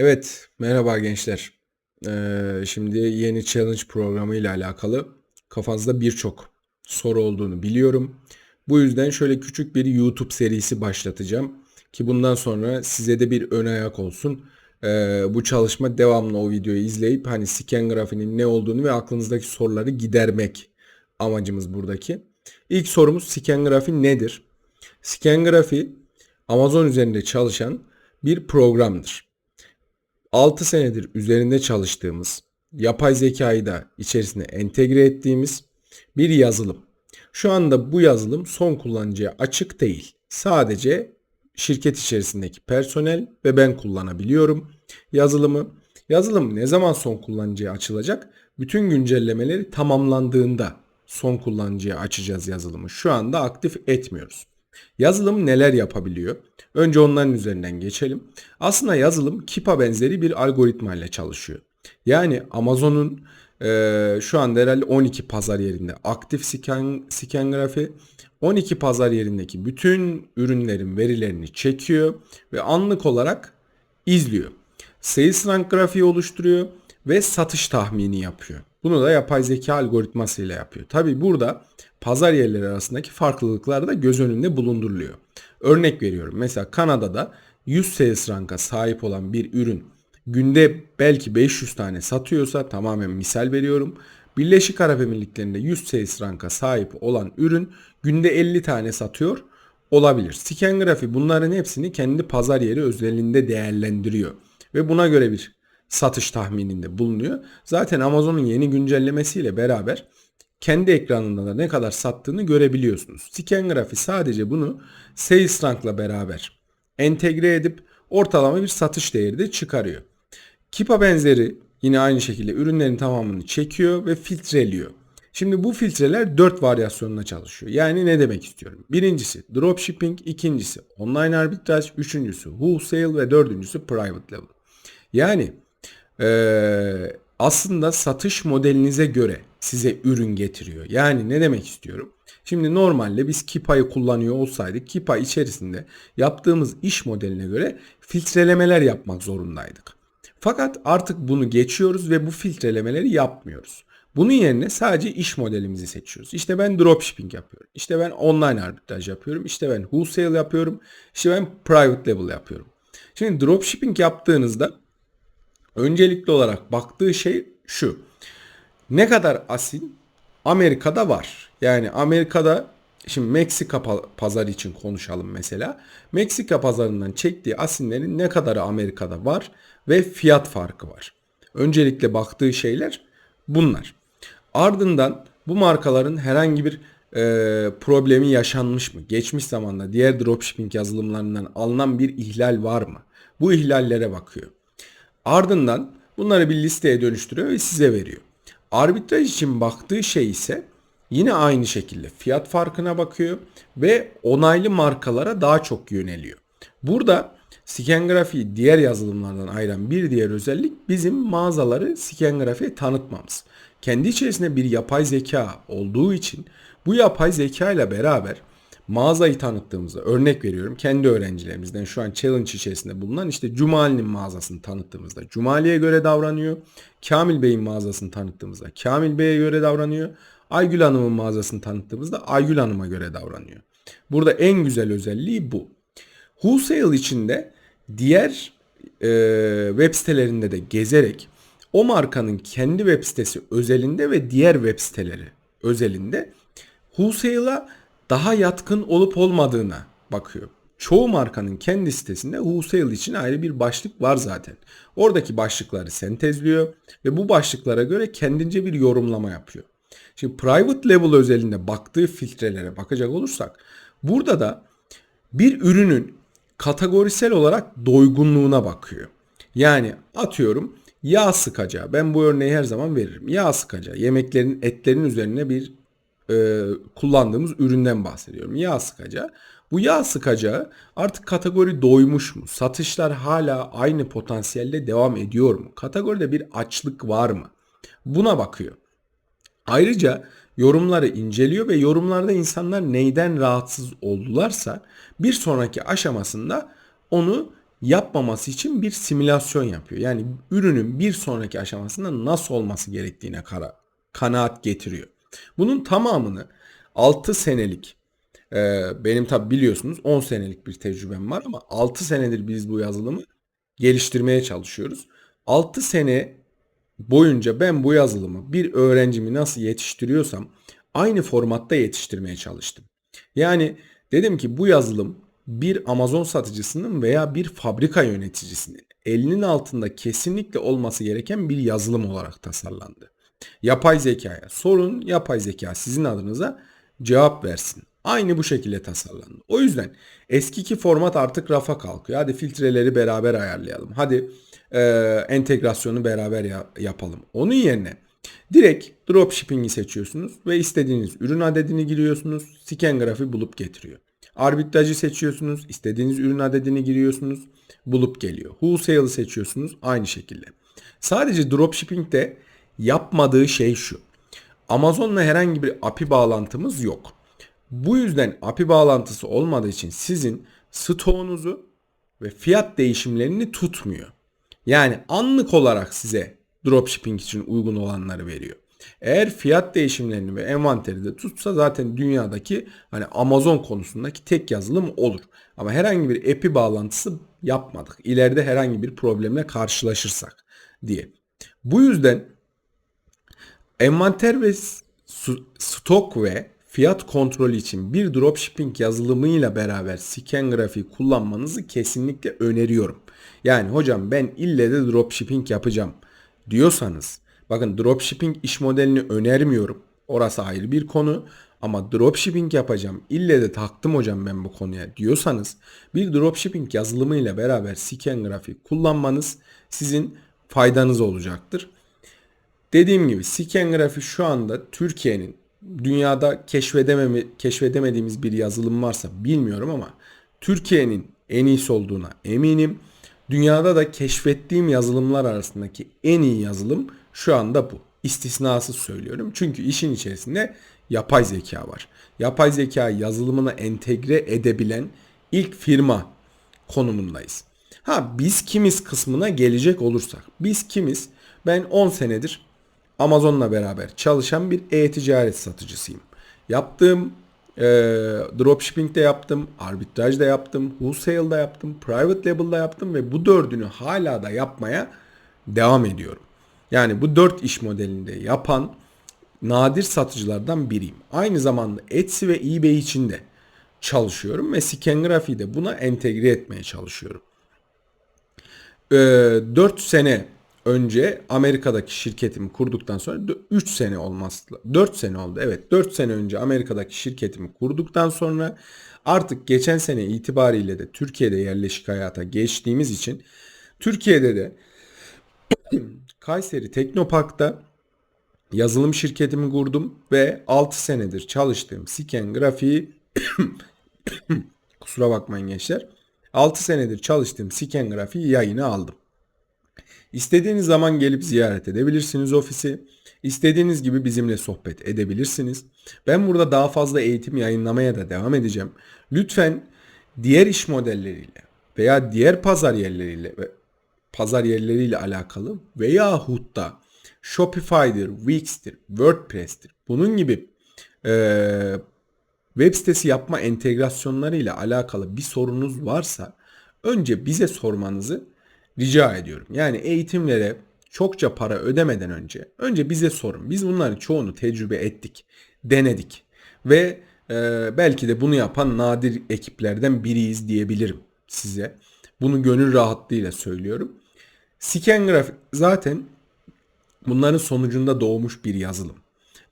Evet, merhaba gençler. Ee, şimdi yeni challenge programı ile alakalı kafanızda birçok soru olduğunu biliyorum. Bu yüzden şöyle küçük bir YouTube serisi başlatacağım ki bundan sonra size de bir ön ayak olsun. Ee, bu çalışma devamlı o videoyu izleyip hani scan grafiğinin ne olduğunu ve aklınızdaki soruları gidermek amacımız buradaki. İlk sorumuz scan grafiği nedir? Scan grafiği Amazon üzerinde çalışan bir programdır. 6 senedir üzerinde çalıştığımız, yapay zekayı da içerisine entegre ettiğimiz bir yazılım. Şu anda bu yazılım son kullanıcıya açık değil. Sadece şirket içerisindeki personel ve ben kullanabiliyorum yazılımı. Yazılım ne zaman son kullanıcıya açılacak? Bütün güncellemeleri tamamlandığında son kullanıcıya açacağız yazılımı. Şu anda aktif etmiyoruz. Yazılım neler yapabiliyor? Önce onların üzerinden geçelim. Aslında yazılım Kipa benzeri bir algoritma ile çalışıyor. Yani Amazon'un e, şu anda herhalde 12 pazar yerinde aktif scan, scan grafiği 12 pazar yerindeki bütün ürünlerin verilerini çekiyor ve anlık olarak izliyor. Sales rank grafiği oluşturuyor ve satış tahmini yapıyor. Bunu da yapay zeka algoritmasıyla yapıyor. Tabi burada pazar yerleri arasındaki farklılıklar da göz önünde bulunduruluyor. Örnek veriyorum. Mesela Kanada'da 100 sales ranka sahip olan bir ürün günde belki 500 tane satıyorsa tamamen misal veriyorum. Birleşik Arap Emirlikleri'nde 100 sales ranka sahip olan ürün günde 50 tane satıyor olabilir. Scan grafi bunların hepsini kendi pazar yeri özelliğinde değerlendiriyor. Ve buna göre bir satış tahmininde bulunuyor. Zaten Amazon'un yeni güncellemesiyle beraber kendi ekranında da ne kadar sattığını görebiliyorsunuz. Scan sadece bunu sales rank'la beraber entegre edip ortalama bir satış değeri de çıkarıyor. Kipa benzeri yine aynı şekilde ürünlerin tamamını çekiyor ve filtreliyor. Şimdi bu filtreler 4 varyasyonuna çalışıyor. Yani ne demek istiyorum? Birincisi dropshipping, ikincisi online arbitraj, üçüncüsü wholesale ve dördüncüsü private level. Yani ee, aslında satış modelinize göre size ürün getiriyor. Yani ne demek istiyorum? Şimdi normalde biz Kipa'yı kullanıyor olsaydık Kipa içerisinde yaptığımız iş modeline göre filtrelemeler yapmak zorundaydık. Fakat artık bunu geçiyoruz ve bu filtrelemeleri yapmıyoruz. Bunun yerine sadece iş modelimizi seçiyoruz. İşte ben dropshipping yapıyorum. İşte ben online arbitraj yapıyorum. İşte ben wholesale yapıyorum. İşte ben private level yapıyorum. Şimdi dropshipping yaptığınızda öncelikli olarak baktığı şey şu. Ne kadar asil Amerika'da var. Yani Amerika'da şimdi Meksika pazarı için konuşalım mesela. Meksika pazarından çektiği asinlerin ne kadarı Amerika'da var ve fiyat farkı var. Öncelikle baktığı şeyler bunlar. Ardından bu markaların herhangi bir e, problemi yaşanmış mı? Geçmiş zamanda diğer dropshipping yazılımlarından alınan bir ihlal var mı? Bu ihlallere bakıyor. Ardından bunları bir listeye dönüştürüyor ve size veriyor. Arbitraj için baktığı şey ise yine aynı şekilde fiyat farkına bakıyor ve onaylı markalara daha çok yöneliyor. Burada scan grafiği diğer yazılımlardan ayıran bir diğer özellik bizim mağazaları scan grafiğe tanıtmamız. Kendi içerisinde bir yapay zeka olduğu için bu yapay zeka ile beraber mağazayı tanıttığımızda örnek veriyorum kendi öğrencilerimizden şu an challenge içerisinde bulunan işte Cumali'nin mağazasını tanıttığımızda Cumali'ye göre davranıyor. Kamil Bey'in mağazasını tanıttığımızda Kamil Bey'e göre davranıyor. Aygül Hanım'ın mağazasını tanıttığımızda Aygül Hanım'a göre davranıyor. Burada en güzel özelliği bu. Wholesale içinde diğer e, web sitelerinde de gezerek o markanın kendi web sitesi özelinde ve diğer web siteleri özelinde wholesale'a daha yatkın olup olmadığına bakıyor. Çoğu markanın kendi sitesinde wholesale için ayrı bir başlık var zaten. Oradaki başlıkları sentezliyor ve bu başlıklara göre kendince bir yorumlama yapıyor. Şimdi private level özelinde baktığı filtrelere bakacak olursak burada da bir ürünün kategorisel olarak doygunluğuna bakıyor. Yani atıyorum yağ sıkacağı. Ben bu örneği her zaman veririm. Yağ sıkacağı. Yemeklerin etlerin üzerine bir e, kullandığımız üründen bahsediyorum. Yağ sıkacağı. Bu yağ sıkacağı artık kategori doymuş mu? Satışlar hala aynı potansiyelde devam ediyor mu? Kategoride bir açlık var mı? Buna bakıyor. Ayrıca yorumları inceliyor ve yorumlarda insanlar neyden rahatsız oldularsa bir sonraki aşamasında onu yapmaması için bir simülasyon yapıyor. Yani ürünün bir sonraki aşamasında nasıl olması gerektiğine kara, kanaat getiriyor. Bunun tamamını 6 senelik e, benim tabi biliyorsunuz 10 senelik bir tecrübem var ama 6 senedir biz bu yazılımı geliştirmeye çalışıyoruz. 6 sene boyunca ben bu yazılımı bir öğrencimi nasıl yetiştiriyorsam aynı formatta yetiştirmeye çalıştım. Yani dedim ki bu yazılım bir Amazon satıcısının veya bir fabrika yöneticisinin elinin altında kesinlikle olması gereken bir yazılım olarak tasarlandı. Yapay zekaya sorun, yapay zeka sizin adınıza cevap versin. Aynı bu şekilde tasarlandı. O yüzden eskiki format artık rafa kalkıyor. Hadi filtreleri beraber ayarlayalım. Hadi e, entegrasyonu beraber ya, yapalım. Onun yerine direkt dropshipping'i seçiyorsunuz ve istediğiniz ürün adedini giriyorsunuz. Scan grafiği bulup getiriyor. Arbitrajı seçiyorsunuz. istediğiniz ürün adedini giriyorsunuz. Bulup geliyor. Wholesale'ı seçiyorsunuz. Aynı şekilde. Sadece dropshipping'de yapmadığı şey şu. Amazon'la herhangi bir API bağlantımız yok. Bu yüzden API bağlantısı olmadığı için sizin stoğunuzu ve fiyat değişimlerini tutmuyor. Yani anlık olarak size dropshipping için uygun olanları veriyor. Eğer fiyat değişimlerini ve envanteri de tutsa zaten dünyadaki hani Amazon konusundaki tek yazılım olur. Ama herhangi bir API bağlantısı yapmadık. İleride herhangi bir problemle karşılaşırsak diye. Bu yüzden envanter ve stok ve fiyat kontrolü için bir dropshipping yazılımıyla beraber scan grafiği kullanmanızı kesinlikle öneriyorum. Yani hocam ben ille de dropshipping yapacağım diyorsanız bakın dropshipping iş modelini önermiyorum. Orası ayrı bir konu. Ama dropshipping yapacağım. ille de taktım hocam ben bu konuya diyorsanız bir dropshipping yazılımıyla beraber scan grafik kullanmanız sizin faydanız olacaktır. Dediğim gibi scan grafik şu anda Türkiye'nin dünyada keşfedememi, keşfedemediğimiz bir yazılım varsa bilmiyorum ama Türkiye'nin en iyisi olduğuna eminim. Dünyada da keşfettiğim yazılımlar arasındaki en iyi yazılım şu anda bu. İstisnasız söylüyorum. Çünkü işin içerisinde yapay zeka var. Yapay zeka yazılımına entegre edebilen ilk firma konumundayız. Ha biz kimiz kısmına gelecek olursak. Biz kimiz? Ben 10 senedir Amazon'la beraber çalışan bir e-ticaret satıcısıyım. Yaptığım e, dropshipping'de yaptım, arbitrajda yaptım, wholesale'da yaptım, private label'da yaptım ve bu dördünü hala da yapmaya devam ediyorum. Yani bu dört iş modelinde yapan nadir satıcılardan biriyim. Aynı zamanda Etsy ve eBay için de çalışıyorum ve Scangraphy'yi de buna entegre etmeye çalışıyorum. Ee, 4 sene önce Amerika'daki şirketimi kurduktan sonra 3 sene olmaz. 4 sene oldu. Evet 4 sene önce Amerika'daki şirketimi kurduktan sonra artık geçen sene itibariyle de Türkiye'de yerleşik hayata geçtiğimiz için Türkiye'de de Kayseri Teknopark'ta yazılım şirketimi kurdum ve 6 senedir çalıştığım Siken grafiği kusura bakmayın gençler 6 senedir çalıştığım Siken grafiği yayına aldım. İstediğiniz zaman gelip ziyaret edebilirsiniz ofisi. İstediğiniz gibi bizimle sohbet edebilirsiniz. Ben burada daha fazla eğitim yayınlamaya da devam edeceğim. Lütfen diğer iş modelleriyle veya diğer pazar yerleriyle pazar yerleriyle alakalı veya hutta Shopify'dir, Wix'tir, WordPress'tir. Bunun gibi e, web sitesi yapma entegrasyonlarıyla alakalı bir sorunuz varsa önce bize sormanızı rica ediyorum. Yani eğitimlere çokça para ödemeden önce önce bize sorun. Biz bunların çoğunu tecrübe ettik, denedik ve e, belki de bunu yapan nadir ekiplerden biriyiz diyebilirim size. Bunu gönül rahatlığıyla söylüyorum. Scangraph zaten bunların sonucunda doğmuş bir yazılım.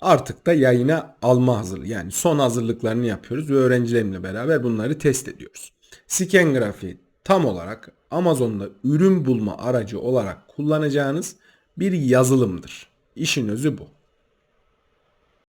Artık da yayına alma hazırlığı yani son hazırlıklarını yapıyoruz ve öğrencilerimle beraber bunları test ediyoruz. Scangraph'i tam olarak Amazon'da ürün bulma aracı olarak kullanacağınız bir yazılımdır. İşin özü bu.